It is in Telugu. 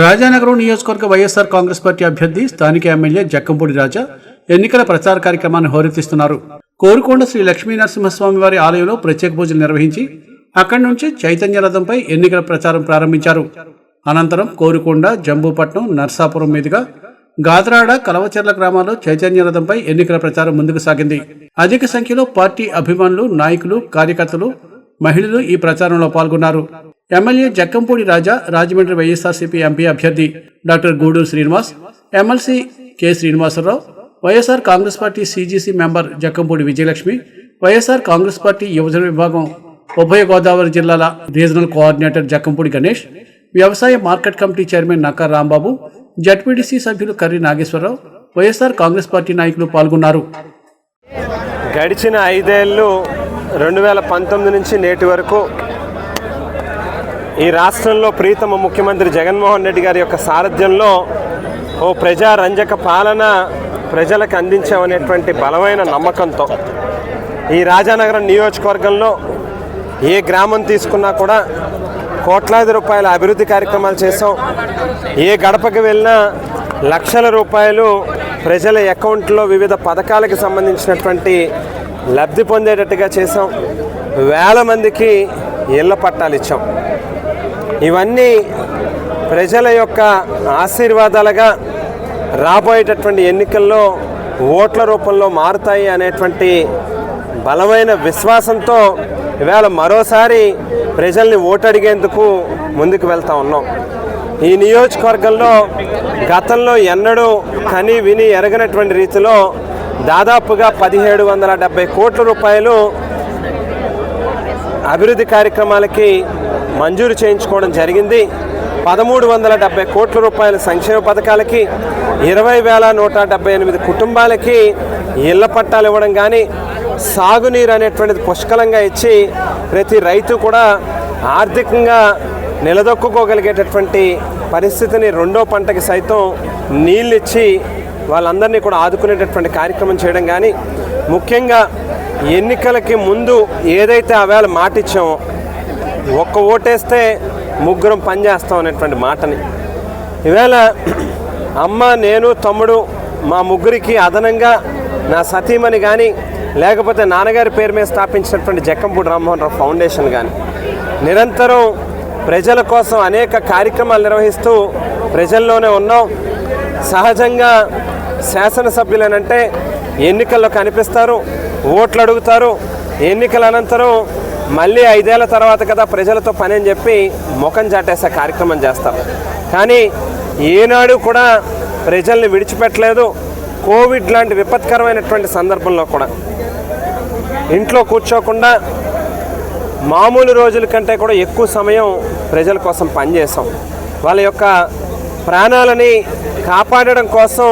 రాజానగరం నియోజకవర్గ వైఎస్ఆర్ కాంగ్రెస్ పార్టీ అభ్యర్థి స్థానిక ఎమ్మెల్యే జక్కంపూడి రాజా ఎన్నికల ప్రచార కార్యక్రమాన్ని హోరెత్తిస్తున్నారు. కోరుకొండ శ్రీ లక్ష్మీ నరసింహస్వామి వారి ఆలయంలో ప్రత్యేక పూజలు నిర్వహించి అక్కడి నుంచి చైతన్య రథంపై ఎన్నికల ప్రచారం ప్రారంభించారు. అనంతరం కోరుకొండ జంబూపట్నం నర్సాపురం మీదుగా గాద్రాడ కలవచెర్ల గ్రామాల్లో చైతన్య రథంపై ఎన్నికల ప్రచారం ముందుకు సాగింది. అధిక సంఖ్యలో పార్టీ అభిమానులు నాయకులు కార్యకర్తలు మహిళలు ఈ ప్రచారంలో పాల్గొన్నారు. MLA Jakkampudi Raja Rajahmundry YSRCP MP అభ్యర్థి doctor Guduru Srinivas MLC K Srinivasarao YSR Congress party CGC member Jakkampudi Vijayalakshmi YSR Congress party యువజన విభాగం ఉభయ గోదావరి జిల్లాల రీజనల్ కోఆర్డినేటర్ జక్కంపూడి గణేష్ వ్యవసాయ market committee chairman Nakka Rambabu ZPTC సభ్యులు కర్రి నాగేశ్వరరావు వైఎస్ఆర్ కాంగ్రెస్ పార్టీ నాయకులు పాల్గొన్నారు. గడిచిన ఐదేళ్ళు రెండు వేల పంతొమ్మిది నుంచి నేటి వరకు ఈ రాష్ట్రంలో ప్రీతమ ముఖ్యమంత్రి జగన్మోహన్ రెడ్డి గారి యొక్క సారథ్యంలో ఓ ప్రజారంజక పాలన ప్రజలకు అందించామనేటువంటి బలమైన నమ్మకంతో ఈ రాజానగరం నియోజకవర్గంలో ఏ గ్రామం తీసుకున్నా కూడా కోట్లాది రూపాయల అభివృద్ధి కార్యక్రమాలు చేసాం ఏ గడపకి వెళ్ళినా లక్షల రూపాయలు ప్రజల అకౌంట్లో వివిధ పథకాలకు సంబంధించినటువంటి లబ్ధి పొందేటట్టుగా చేసాం వేల మందికి ఇళ్ళ పట్టాలు ఇచ్చాం. ఇవన్నీ ప్రజల యొక్క ఆశీర్వాదాలుగా రాబోయేటటువంటి ఎన్నికల్లో ఓట్ల రూపంలో మారుతాయి అనేటువంటి బలమైన విశ్వాసంతో ఇవాళ మరోసారి ప్రజల్ని ఓటడిగేందుకు ముందుకు వెళ్తా ఉన్నాం. ఈ నియోజకవర్గంలో గతంలో ఎన్నడూ కని విని ఎరగనటువంటి రీతిలో దాదాపుగా పదిహేడు వందల డెబ్బై కోట్ల రూపాయలు అభివృద్ధి కార్యక్రమాలకి మంజూరు చేయించుకోవడం జరిగింది. పదమూడు వందల డెబ్బై కోట్ల రూపాయల సంక్షేమ పథకాలకి ఇరవై వేల నూట డెబ్బై ఎనిమిది కుటుంబాలకి ఇళ్ళ పట్టాలు ఇవ్వడం కానీ సాగునీరు అనేటువంటిది పుష్కలంగా ఇచ్చి ప్రతి రైతు కూడా ఆర్థికంగా నిలదొక్కుకోగలిగేటటువంటి పరిస్థితిని రెండో పంటకి సైతం నీళ్ళు ఇచ్చి వాళ్ళందరినీ కూడా ఆదుకునేటటువంటి కార్యక్రమం చేయడం కానీ ముఖ్యంగా ఎన్నికలకి ముందు ఏదైతే ఆవేళ వేళ మాటిచ్చామో ఒక్క ఓటేస్తే ముగ్గురం పనిచేస్తాం అనేటువంటి మాటని. ఈవేళ అమ్మ నేను తమ్ముడు మా ముగ్గురికి అదనంగా నా సతీమణి కానీ లేకపోతే నాన్నగారి పేరు మీద స్థాపించినటువంటి జక్కంపూడి రామ్మోహన్ రావు ఫౌండేషన్ కానీ నిరంతరం ప్రజల కోసం అనేక కార్యక్రమాలు నిర్వహిస్తూ ప్రజల్లోనే ఉన్నాం. సహజంగా శాసనసభ్యులనంటే ఎన్నికల్లో కనిపిస్తారు ఓట్లు అడుగుతారు. ఎన్నికల అనంతరం మళ్ళీ ఐదేళ్ళ తర్వాత కదా ప్రజలతో పని అని చెప్పి ముఖం చాటేసే కార్యక్రమం చేస్తారు కానీ ఏనాడు కూడా ప్రజల్ని విడిచిపెట్టలేదు. కోవిడ్ లాంటి విపత్కరమైనటువంటి సందర్భంలో కూడా. ఇంట్లో కూర్చోకుండా మామూలు రోజుల కంటే కూడా ఎక్కువ సమయం ప్రజల కోసం పనిచేసాం వాళ్ళ యొక్క ప్రాణాలని కాపాడడం కోసం